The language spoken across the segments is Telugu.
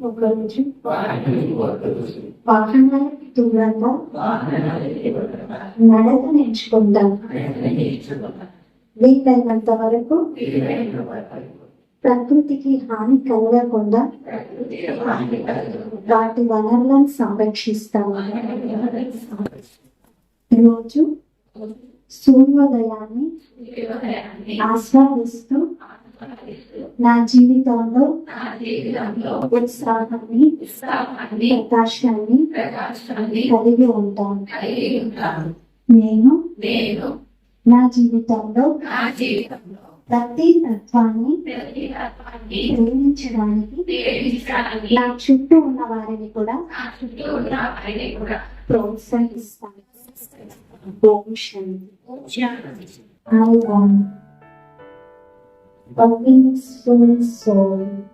ఒకరోజు వాహనానికి దూరంగా నడక నేర్చుకుందాం వీలైనంత వరకు ప్రకృతికి హాని కలగకుండా వాటి వనరులను సంరక్షిస్తాము. రోజు సూర్యోదయాన్ని ఆస్వాదిస్తూ నా జీవితంలో ఉత్సాహాన్ని ప్రకాశాన్ని కలిగి ఉంటాను. నేను నా జీవితంలో ప్రతి తత్వాన్ని ప్రేమించడానికి నా చుట్టూ ఉన్న వారిని కూడా ప్రోత్సహిస్తాను. ఓం శాంతి a peaceful soul.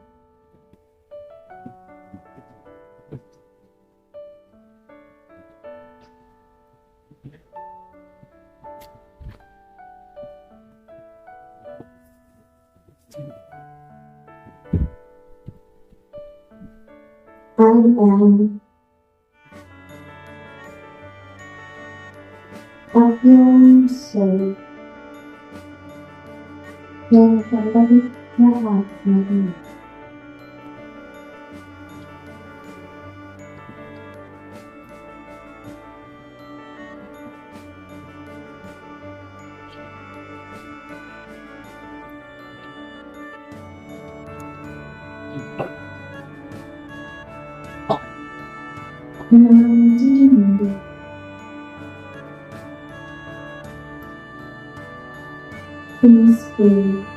I am a pure soul. Then somebody grabbed my hand. Oh. in the.